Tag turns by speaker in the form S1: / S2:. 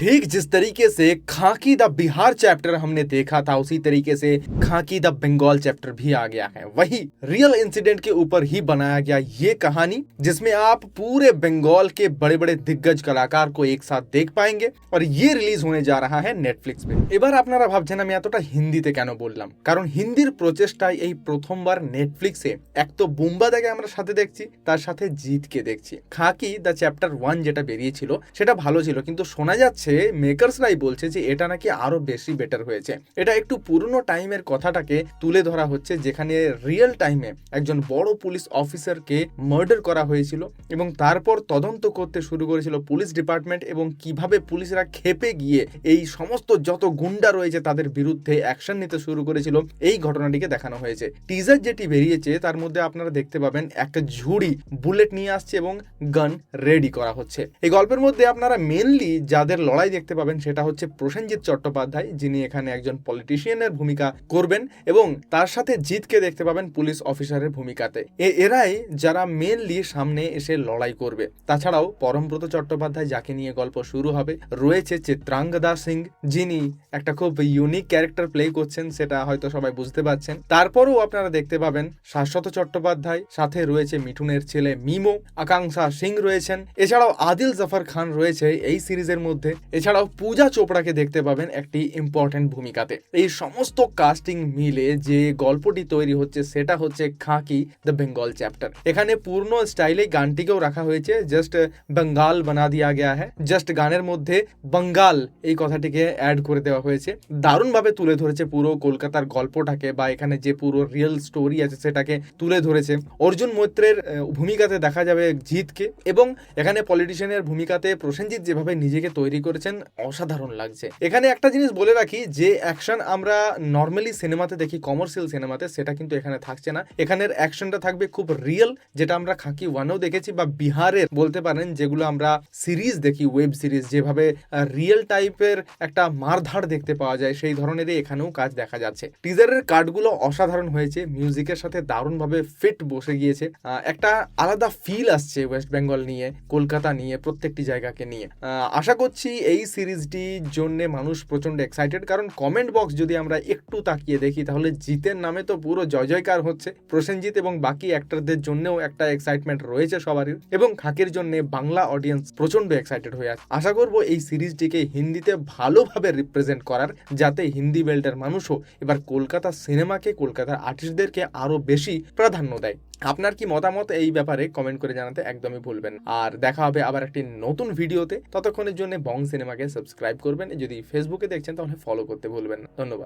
S1: ठीक जिस तरीके से खाकी द बिहार चैप्टर हमने देखा था उसी तरीके से खाकी द बंगाल चैप्टर भी आ गया है वही रियल इंसिडेंट के ऊपर ही बनाया गया ये कहानी जिसमें आप पूरे बंगाल के बड़े बड़े दिग्गज कलाकार को एक साथ देख पाएंगे और ये रिलीज होने जा रहा है নেটফ্লিক্স पे এবার আপনারা ভাবছেন আমি এতটা হিন্দিতে কেন বললাম কারণ হিন্দির প্রচেষ্টায় এই প্রথমবার নেটফ্লিক্সে এক তো বুম্বাদাকে আমরা সাথে দেখছি তার সাথে জিতকে দেখছি খাকি দ্য চ্যাপ্টার ওয়ান যেটা বেরিয়েছিল সেটা ভালো ছিল কিন্তু শোনা যাচ্ছে মেকার্সরাই বলছে যে এটা নাকি আরও বেশি বেটার হয়েছে। এটা একটু পুরনো টাইমের কথাটাকে তুলে ধরা হচ্ছে, যেখানে রিয়েল টাইমে একজন বড় পুলিশ অফিসারকে মার্ডার করা হয়েছিল এবং তারপর তদন্ত করতে শুরু করেছিল পুলিশ ডিপার্টমেন্ট এবং কীভাবে পুলিশরা খেপে গিয়ে এই সমস্ত যত গুন্ডা রয়েছে তাদের বিরুদ্ধে অ্যাকশন নিতে শুরু করেছিল, এই ঘটনাটিকে দেখানো হয়েছে। টিজার যেটি বেরিয়েছে, তার মধ্যে আপনারা দেখতে পাবেন একটা ঝুড়ি বুলেট নিয়ে আসছে এবং গান রেডি করা হচ্ছে। এই গল্পের মধ্যে আপনারা মেনলি যাদের লড়াই দেখতে পাবেন সেটা হচ্ছে প্রসেনজিৎ চট্টোপাধ্যায়, যিনি এখানে একজন পলিটিশিয়ানের ভূমিকা করবেন এবং তার সাথে জিতকে দেখতে পাবেন পুলিশ অফিসারের ভূমিকাতে। এরাই যারা মেনলি সামনে এসে লড়াই করবে। তাছাড়াও পরমব্রত চট্টোপাধ্যায় যাকে নিয়ে গল্প শুরু হবে, রয়েছে চিত্রাঙ্গদা সিং, যিনি একটা খুব ইউনিক ক্যারেক্টার প্লে করছেন, সেটা হয়তো সবাই বুঝতে পারছেন। তারপরেও আপনারা দেখতে পাবেন শাশ্বত চট্টোপাধ্যায়, সাথে রয়েছে মিঠুনের ছেলে মিমো, আকাঙ্ক্ষা সিং রয়েছেন। এছাড়াও আদিল জাফর খান রয়েছে এই সিরিজের মধ্যে। এছাড়াও পূজা চোপড়াকে দেখতে পাবেন একটি ইম্পর্টেন্ট ভূমিকাতে। এই সমস্ত কাস্টিং মিলে যে গল্পটি তৈরি হচ্ছে, সেটা হচ্ছে খাঁকি দ্য বেঙ্গল চ্যাপ্টার এখানে পূর্ণ স্টাইলে গানটিকেও রাখা হয়েছে। জাস্ট বেঙ্গাল বানা দিয়া গয়া হ্যাঁ জাস্ট গানের মধ্যে বাঙ্গাল এই কথাটিকে অ্যাড করে দেওয়া হয়েছে। দারুণভাবে তুলে ধরেছে পুরো কলকাতার গল্পটাকে বা এখানে যে পুরো রিয়েল স্টোরি আছে, সেটাকে তুলে ধরেছে। অর্জুন মৈত্রের ভূমিকাতে দেখা যাবে জিতকে এবং এখানে পলিটিশিয়ানের ভূমিকাতে প্রসেনজিৎ যেভাবে নিজেকে তৈরি করেছেন অসাধারণ লাগছে। এখানে একটা জিনিস বলে রাখি, যে অ্যাকশন আমরা নর্মালি সিনেমাতে দেখি কমার্শিয়াল সিনেমাতে সেটা কিন্তু এখানে থাকছে না। এখানের অ্যাকশনটা থাকবে খুব রিয়েল যেটা আমরা খাঁকি ওয়ানেও দেখেছি বা বিহারের বলতে পারেন, যেগুলো আমরা সিরিজ দেখি ওয়েব সিরিজ যেভাবে রিয়েল টাইপের একটা মারধাড় দেখতে পাওয়া যায়, সেই ধরনেরই এখানেও কাজ দেখা যাচ্ছে। টিজারের কার্ডগুলো অসাধারণ হয়েছে মিউজিকের সাথে দারুণভাবে ফিট বসে গিয়েছে। একটা আলাদা ফিল আসছে ওয়েস্ট বেঙ্গল নিয়ে, কলকাতা নিয়ে, প্রত্যেকটি জায়গাকে নিয়ে। আশা করছি এই সিরিজটির জন্য মানুষ প্রচণ্ড এক্সাইটেড কারণ কমেন্ট বক্স যদি আমরা একটু তাকিয়ে দেখি, তাহলে জিতের নামে তো পুরো জয় জয়কার হচ্ছে। প্রসেনজিৎ এবং বাকি অ্যাক্টরদের জন্যও একটা এক্সাইটমেন্ট রয়েছে সবারই। এবং খাকের জন্য বাংলা অডিয়েন্স প্রচণ্ড এক্সাইটেড হয়ে আছে। আশা করব এই সিরিজটিকে হিন্দিতে ভালোভাবে রিপ্রেজেন্ট করার, যাতে হিন্দি বেল্টের মানুষও এবার কলকাতা সিনেমাকে কলকাতার আর্টিস্টদেরকে আরও বেশি প্রাধান্য দেয়। আপনার কি মতামত এই ব্যাপারে কমেন্ট করে জানাতে একদমই ভুলবেন আর দেখা হবে আবার একটি নতুন ভিডিওতে। ততক্ষণের জন্য বং সিনেমাকে সাবস্ক্রাইব করবেন। যদি ফেসবুকে দেখছেন, তাহলে ফলো করতে ভুলবেন না। ধন্যবাদ।